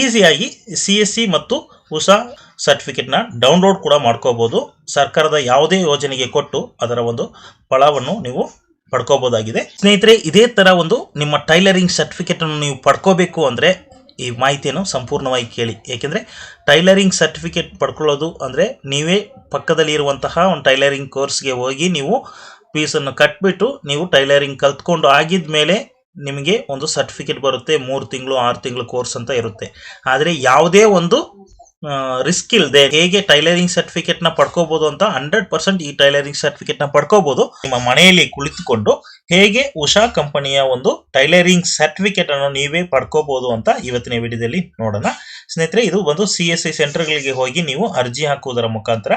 ಈಸಿಯಾಗಿ C S C ಮತ್ತು Usha ಸರ್ಟಿಫಿಕೇಟ್ನ download ಕೂಡ ಮಾಡ್ಕೋಬೋದು. ಸರ್ಕಾರದ ಯಾವುದೇ ಯೋಜನೆಗೆ ಕೊಟ್ಟು ಅದರ ಒಂದು ಫಲವನ್ನು ನೀವು ಪಡ್ಕೋಬೋದಾಗಿದೆ. ಸ್ನೇಹಿತರೆ, ಇದೇ ಥರ ಒಂದು ನಿಮ್ಮ ಟೈಲರಿಂಗ್ ಸರ್ಟಿಫಿಕೇಟನ್ನು ನೀವು ಪಡ್ಕೋಬೇಕು ಅಂದರೆ ಈ ಮಾಹಿತಿಯನ್ನು ಸಂಪೂರ್ಣವಾಗಿ ಕೇಳಿ. ಏಕೆಂದರೆ ಟೈಲರಿಂಗ್ ಸರ್ಟಿಫಿಕೇಟ್ ಪಡ್ಕೊಳ್ಳೋದು ಅಂದರೆ ನೀವೇ ಪಕ್ಕದಲ್ಲಿ ಇರುವಂತಹ ಒಂದು ಟೈಲರಿಂಗ್ ಕೋರ್ಸ್ಗೆ ಹೋಗಿ ನೀವು ಫೀಸನ್ನು ಕಟ್ಬಿಟ್ಟು ನೀವು ಟೈಲರಿಂಗ್ ಕಲ್ತ್ಕೊಂಡು ಆಗಿದ ಮೇಲೆ ನಿಮಗೆ ಒಂದು ಸರ್ಟಿಫಿಕೇಟ್ ಬರುತ್ತೆ, ಮೂರು ತಿಂಗಳು, ಆರು ತಿಂಗಳು ಕೋರ್ಸ್ ಅಂತ ಇರುತ್ತೆ. ಆದರೆ ಯಾವುದೇ ಒಂದು ರಿಸ್ಕ್ ಇಲ್ಲದೆ ಹೇಗೆ ಟೈಲರಿಂಗ್ ಸರ್ಟಿಫಿಕೇಟ್ನ ಪಡ್ಕೋಬಹುದು ಅಂತ ಹಂಡ್ರೆಡ್ ಪರ್ಸೆಂಟ್ ಈ ಟೈಲರಿಂಗ್ ಸರ್ಟಿಫಿಕೇಟ್ನ ಪಡ್ಕೋಬಹುದು ನಿಮ್ಮ ಮನೆಯಲ್ಲಿ ಕುಳಿತುಕೊಂಡು ಹೇಗೆ ಉಷಾ ಕಂಪನಿಯ ಒಂದು ಟೈಲರಿಂಗ್ ಸರ್ಟಿಫಿಕೇಟ್ ಅನ್ನು ನೀವೇ ಪಡ್ಕೋಬಹುದು ಅಂತ ಇವತ್ತಿನ ವಿಡಿಯೋದಲ್ಲಿ ನೋಡೋಣ. ಸ್ನೇಹಿತರೆ, ಇದು ಒಂದು ಸಿ ಎಸ್ ಐ ಸೆಂಟರ್ಗಳಿಗೆ ಹೋಗಿ ನೀವು ಅರ್ಜಿ ಹಾಕುವುದರ ಮುಖಾಂತರ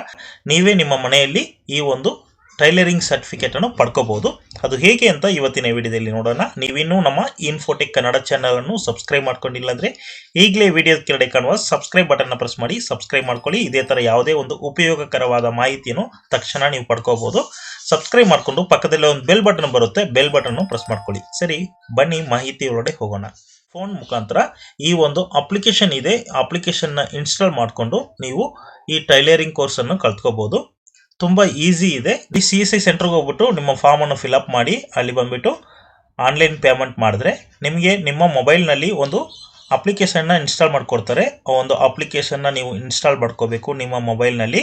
ನೀವೇ ನಿಮ್ಮ ಮನೆಯಲ್ಲಿ ಈ ಒಂದು ಟೈಲರಿಂಗ್ ಸರ್ಟಿಫಿಕೇಟ್ ಅನ್ನು ಪಡ್ಕೋಬಹುದು ಅದು ಹೇಗೆ ಅಂತ ಇವತ್ತಿನ ವಿಡಿಯೋದಲ್ಲಿ ನೋಡೋಣ. ನೀವಿನ್ನೂ ನಮ್ಮ ಇನ್ಫೋಟೆಕ್ ಕನ್ನಡ ಚಾನಲನ್ನು ಸಬ್ಸ್ಕ್ರೈಬ್ ಮಾಡ್ಕೊಂಡಿಲ್ಲ ಅಂದ್ರೆ ಈಗಲೇ ವಿಡಿಯೋ ಕೆಳಗಡೆ ಕಾಣುವ ಸಬ್ಸ್ಕ್ರೈಬ್ ಬಟನ್ ಪ್ರೆಸ್ ಮಾಡಿ ಸಬ್ಸ್ಕ್ರೈಬ್ ಮಾಡ್ಕೊಳ್ಳಿ. ಇದೇ ತರ ಯಾವುದೇ ಒಂದು ಉಪಯೋಗಕರವಾದ ಮಾಹಿತಿಯನ್ನು ತಕ್ಷಣ ನೀವು ಪಡ್ಕೋಬಹುದು ಸಬ್ಸ್ಕ್ರೈಬ್ ಮಾಡಿಕೊಂಡು ಪಕ್ಕದಲ್ಲೇ ಒಂದು ಬೆಲ್ ಬಟನ್ ಬರುತ್ತೆ. ಬೆಲ್ ಬಟನ್ ಪ್ರೆಸ್ ಮಾಡ್ಕೊಳ್ಳಿ. ಸರಿ, ಬನ್ನಿ ಮಾಹಿತಿ ಒಳಗಡೆ ಹೋಗೋಣ. ಫೋನ್ ಮುಖಾಂತರ ಈ ಒಂದು ಅಪ್ಲಿಕೇಶನ್ ಇದೆ. ಅಪ್ಲಿಕೇಶನ್ನ ಇನ್ಸ್ಟಾಲ್ ಮಾಡಿಕೊಂಡು ನೀವು ಈ ಟೈಲರಿಂಗ್ ಕೋರ್ಸನ್ನು ಕಲ್ತ್ಕೋಬಹುದು ತುಂಬ ಈಸಿ ಇದೆ. ಈ ಸಿ ಎಸ್ ಐ ಸೆಂಟರ್ಗೆ ಹೋಗ್ಬಿಟ್ಟು ನಿಮ್ಮ ಫಾರ್ಮ್ ಅನ್ನು ಫಿಲಪ್ ಮಾಡಿ, ಅಲ್ಲಿ ಬಂದುಬಿಟ್ಟು ಆನ್ಲೈನ್ ಪೇಮೆಂಟ್ ಮಾಡಿದ್ರೆ ನಿಮಗೆ ನಿಮ್ಮ ಮೊಬೈಲ್ನಲ್ಲಿ ಒಂದು ಅಪ್ಲಿಕೇಶನ್ನ ಇನ್ಸ್ಟಾಲ್ ಮಾಡಿಕೊಡ್ತಾರೆ. ಆ ಒಂದು ಅಪ್ಲಿಕೇಶನ್ನ ನೀವು ಇನ್ಸ್ಟಾಲ್ ಮಾಡ್ಕೋಬೇಕು ನಿಮ್ಮ ಮೊಬೈಲ್ನಲ್ಲಿ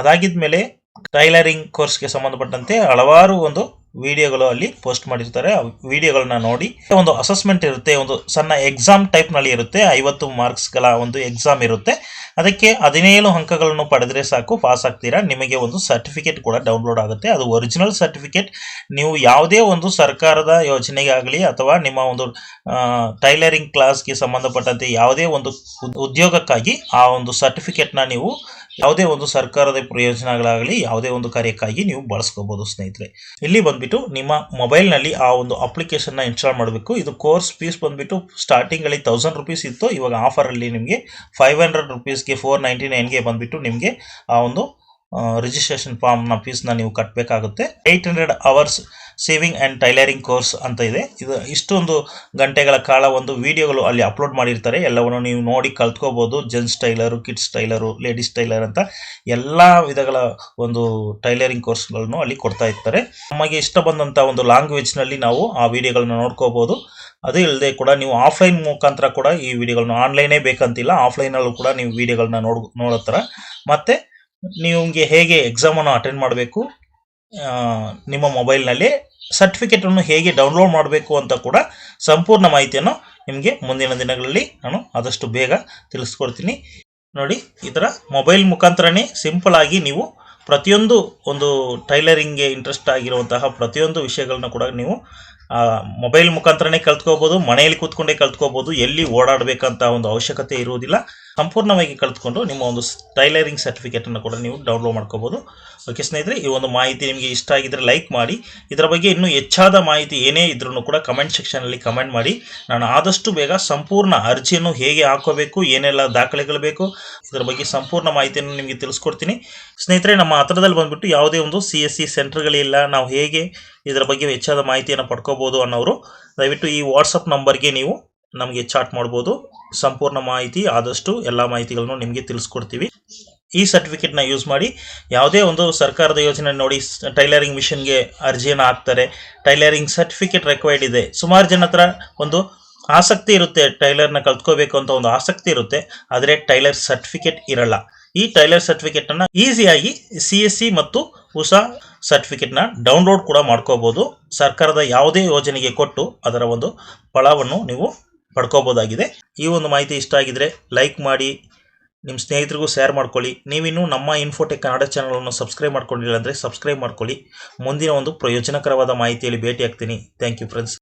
ಅದಾಗಿದ್ಮೇಲೆ ಟೈಲರಿಂಗ್ ಕೋರ್ಸ್ಗೆ ಸಂಬಂಧಪಟ್ಟಂತೆ ಹಲವಾರು ಒಂದು ವಿಡಿಯೋಗಳು ಅಲ್ಲಿ ಪೋಸ್ಟ್ ಮಾಡಿರ್ತಾರೆ. ಆ ವಿಡಿಯೋಗಳನ್ನ ನೋಡಿ. ಒಂದು ಅಸೆಸ್ಮೆಂಟ್ ಇರುತ್ತೆ. ಒಂದು ಸಣ್ಣ ಎಕ್ಸಾಮ್ ಟೈಪ್ನಲ್ಲಿ ಇರುತ್ತೆ. ಐವತ್ತು ಮಾರ್ಕ್ಸ್ಗಳ ಒಂದು ಎಕ್ಸಾಮ್ ಇರುತ್ತೆ. ಅದಕ್ಕೆ ಹದಿನೇಳು ಅಂಕಗಳನ್ನು ಪಡೆದ್ರೆ ಸಾಕು ಪಾಸ್ ಆಗ್ತೀರಾ? ನಿಮಗೆ ಒಂದು ಸರ್ಟಿಫಿಕೇಟ್ ಕೂಡ ಡೌನ್ಲೋಡ್ ಆಗುತ್ತೆ. ಅದು ಒರಿಜಿನಲ್ ಸರ್ಟಿಫಿಕೇಟ್ ನೀವು ಯಾವುದೇ ಒಂದು ಸರ್ಕಾರದ ಯೋಜನೆಗಾಗಲಿ ಅಥವಾ ನಿಮ್ಮ ಒಂದು ಟೈಲರಿಂಗ್ ಕ್ಲಾಸ್ಗೆ ಸಂಬಂಧಪಟ್ಟಂತೆ ಯಾವುದೇ ಒಂದು ಉದ್- ಉದ್ಯೋಗಕ್ಕಾಗಿ ಆ ಒಂದು ಸರ್ಟಿಫಿಕೇಟ್ನ ನೀವು ಯಾವುದೇ ಒಂದು ಸರ್ಕಾರದ ಪ್ರಯೋಜನಗಳಾಗಲಿ, ಯಾವುದೇ ಒಂದು ಕಾರ್ಯಕ್ಕಾಗಿ ನೀವು ಬಳಸ್ಕೋಬಹುದು ಸ್ನೇಹಿತರೆ. ಇಲ್ಲಿ ಬಂದ್ಬಿಟ್ಟು ನಿಮ್ಮ ಮೊಬೈಲ್ನಲ್ಲಿ ಆ ಒಂದು ಅಪ್ಲಿಕೇಶನ್ನ ಇನ್ಸ್ಟಾಲ್ ಮಾಡಬೇಕು. ಇದು ಕೋರ್ಸ್ ಫೀಸ್ ಬಂದ್ಬಿಟ್ಟು ಸ್ಟಾರ್ಟಿಂಗಲ್ಲಿ ತೌಸಂಡ್ ರುಪೀಸ್ ಇತ್ತು. ಇವಾಗ ಆಫರಲ್ಲಿ ನಿಮಗೆ ಫೈವ್ ಹಂಡ್ರೆಡ್ ರುಪೀಸ್ಗೆ ಫೋರ್ ನೈಂಟಿ ನೈನ್ಗೆ ಬಂದ್ಬಿಟ್ಟು ನಿಮಗೆ ಆ ಒಂದು ರಿಜಿಸ್ಟ್ರೇಷನ್ ಫಾರ್ಮ್ನ ಫೀಸ್ನ ನೀವು ಕಟ್ಟಬೇಕಾಗುತ್ತೆ eight hundred hours sewing and tailoring course ಅಂತ ಇದೆ. ಇದು ಇಷ್ಟೊಂದು ಗಂಟೆಗಳ ಕಾಲ ಒಂದು ವಿಡಿಯೋಗಳು ಅಲ್ಲಿ ಅಪ್ಲೋಡ್ ಮಾಡಿರ್ತಾರೆ. ಎಲ್ಲವನ್ನು ನೀವು ನೋಡಿ ಕಲ್ತ್ಕೋಬೋದು. Gents tailor kids tailor ladies tailor ಅಂತ ಎಲ್ಲ ವಿಧಗಳ ಒಂದು ಟೈಲರಿಂಗ್ ಕೋರ್ಸ್ಗಳನ್ನು ಅಲ್ಲಿ ಕೊಡ್ತಾ ಇರ್ತಾರೆ. ನಮಗೆ ಇಷ್ಟ ಬಂದಂಥ ಒಂದು ಲ್ಯಾಂಗ್ವೇಜ್ನಲ್ಲಿ ನಾವು ಆ ವಿಡಿಯೋಗಳನ್ನ ನೋಡ್ಕೋಬೋದು. ಅದು ಇಲ್ಲದೆ ಕೂಡ ನೀವು ಆಫ್ಲೈನ್ ಮುಖಾಂತರ ಕೂಡ ಈ ವಿಡಿಯೋಗಳನ್ನ ಆನ್ಲೈನೇ ಬೇಕಂತಿಲ್ಲ. ಆಫ್ಲೈನಲ್ಲೂ ಕೂಡ ನೀವು ವಿಡಿಯೋಗಳನ್ನ ನೋಡ್ ನೋಡೋ ಮತ್ತು ನಿಮಗೆ ಹೇಗೆ ಎಕ್ಸಾಮನ್ನು ಅಟೆಂಡ್ ಮಾಡಬೇಕು ನಿಮ್ಮ ಮೊಬೈಲ್ನಲ್ಲಿ ಸರ್ಟಿಫಿಕೇಟನ್ನು ಹೇಗೆ ಡೌನ್ಲೋಡ್ ಮಾಡಬೇಕು ಅಂತ ಕೂಡ ಸಂಪೂರ್ಣ ಮಾಹಿತಿಯನ್ನು ನಿಮಗೆ ಮುಂದಿನ ದಿನಗಳಲ್ಲಿ ನಾನು ಆದಷ್ಟು ಬೇಗ ತಿಳಿಸ್ಕೊಡ್ತೀನಿ. ನೋಡಿ, ಈ ಥರ ಮೊಬೈಲ್ ಮುಖಾಂತರನೇ ಸಿಂಪಲ್ ಆಗಿ ನೀವು ಪ್ರತಿಯೊಂದು ಒಂದು ಟೈಲರಿಂಗ್ಗೆ ಇಂಟ್ರೆಸ್ಟ್ ಆಗಿರುವಂತಹ ಪ್ರತಿಯೊಂದು ವಿಷಯಗಳನ್ನ ಕೂಡ ನೀವು ಮೊಬೈಲ್ ಮುಖಾಂತರನೇ ಕಲ್ತ್ಕೋಬೋದು, ಮನೆಯಲ್ಲಿ ಕೂತ್ಕೊಂಡೇ ಕಲ್ತ್ಕೋಬೋದು, ಎಲ್ಲಿ ಓಡಾಡಬೇಕಂತ ಒಂದು ಅವಶ್ಯಕತೆ ಇರುವುದಿಲ್ಲ. ಸಂಪೂರ್ಣವಾಗಿ ಕಲಿತ್ಕೊಂಡು ನಿಮ್ಮ ಒಂದು ಟೈಲರಿಂಗ್ ಸರ್ಟಿಫಿಕೇಟನ್ನು ಕೂಡ ನೀವು ಡೌನ್ಲೋಡ್ ಮಾಡ್ಕೋಬೋದು. ಓಕೆ ಸ್ನೇಹಿತರೆ, ಈ ಒಂದು ಮಾಹಿತಿ ನಿಮಗೆ ಇಷ್ಟ ಆಗಿದ್ದರೆ ಲೈಕ್ ಮಾಡಿ. ಇದರ ಬಗ್ಗೆ ಇನ್ನೂ ಹೆಚ್ಚಾದ ಮಾಹಿತಿ ಏನೇ ಇದ್ರೂ ಕೂಡ ಕಮೆಂಟ್ ಸೆಕ್ಷನಲ್ಲಿ ಕಮೆಂಟ್ ಮಾಡಿ. ನಾನು ಆದಷ್ಟು ಬೇಗ ಸಂಪೂರ್ಣ ಅರ್ಜಿಯನ್ನು ಹೇಗೆ ಹಾಕೋಬೇಕು, ಏನೆಲ್ಲ ದಾಖಲೆಗಳು ಬೇಕು, ಇದರ ಬಗ್ಗೆ ಸಂಪೂರ್ಣ ಮಾಹಿತಿಯನ್ನು ನಿಮಗೆ ತಿಳಿಸ್ಕೊಡ್ತೀನಿ. ಸ್ನೇಹಿತರೆ, ನಮ್ಮ ಹತ್ರದಲ್ಲಿ ಬಂದುಬಿಟ್ಟು ಯಾವುದೇ ಒಂದು ಸಿ ಎಸ್ ಸಿ ಸೆಂಟರ್ಗಳಿಲ್ಲ ನಾವು ಹೇಗೆ ಇದರ ಬಗ್ಗೆ ಹೆಚ್ಚಾದ ಮಾಹಿತಿಯನ್ನು ಪಡ್ಕೋಬೋದು ಅನ್ನೋರು, ದಯವಿಟ್ಟು ಈ ವಾಟ್ಸಪ್ ನಂಬರ್ಗೆ ನೀವು ನಮಗೆ ಚಾಟ್ ಮಾಡ್ಬೋದು. ಸಂಪೂರ್ಣ ಮಾಹಿತಿ, ಆದಷ್ಟು ಎಲ್ಲ ಮಾಹಿತಿಗಳನ್ನು ನಿಮಗೆ ತಿಳಿಸ್ಕೊಡ್ತೀವಿ. ಈ ಸರ್ಟಿಫಿಕೇಟ್ನ ಯೂಸ್ ಮಾಡಿ ಯಾವುದೇ ಒಂದು ಸರ್ಕಾರದ ಯೋಜನೆ ನೋಡಿ ಟೈಲರಿಂಗ್ ಮಿಷನ್ಗೆ ಅರ್ಜಿಯನ್ನು ಹಾಕ್ತಾರೆ. ಟೈಲರಿಂಗ್ ಸರ್ಟಿಫಿಕೇಟ್ ರೆಕ್ವೈರ್ಡ್ ಇದೆ. ಸುಮಾರು ಜನ ಹತ್ರ ಒಂದು ಆಸಕ್ತಿ ಇರುತ್ತೆ ಟೈಲರ್ನ ಕಲ್ತ್ಕೋಬೇಕು ಅಂತ ಒಂದು ಆಸಕ್ತಿ ಇರುತ್ತೆ. ಆದರೆ ಟೈಲರ್ ಸರ್ಟಿಫಿಕೇಟ್ ಇರಲ್ಲ. ಈ ಟೈಲರ್ ಸರ್ಟಿಫಿಕೇಟನ್ನು ಈಸಿಯಾಗಿ ಸಿ ಎಸ್ ಸಿ ಮತ್ತು ಹೊಸ ಸರ್ಟಿಫಿಕೇಟ್ನ ಡೌನ್ಲೋಡ್ ಕೂಡ ಮಾಡ್ಕೋಬೋದು. ಸರ್ಕಾರದ ಯಾವುದೇ ಯೋಜನೆಗೆ ಕೊಟ್ಟು ಅದರ ಒಂದು ಫಲವನ್ನು ನೀವು ಪಡ್ಕೋಬೋದಾಗಿದೆ. ಈ ಒಂದು ಮಾಹಿತಿ ಇಷ್ಟ ಆಗಿದ್ರೆ ಲೈಕ್ ಮಾಡಿ ನಿಮ್ಮ ಸ್ನೇಹಿತರಿಗೂ ಶೇರ್ ಮಾಡ್ಕೊಳ್ಳಿ. ನೀವಿನ್ನೂ ನಮ್ಮ ಇನ್ಫೋಟೆಕ್ ಕನ್ನಡ ಚಾನಲನ್ನು ಸಬ್ಸ್ಕ್ರೈಬ್ ಮಾಡ್ಕೊಂಡಿಲ್ಲ ಅಂದರೆ ಸಬ್ಸ್ಕ್ರೈಬ್ ಮಾಡ್ಕೊಳ್ಳಿ. ಮುಂದಿನ ಒಂದು ಪ್ರಯೋಜನಕರವಾದ ಮಾಹಿತಿಯಲ್ಲಿ ಭೇಟಿ ಆಗ್ತೀನಿ ಥ್ಯಾಂಕ್ ಯು ಫ್ರೆಂಡ್ಸ್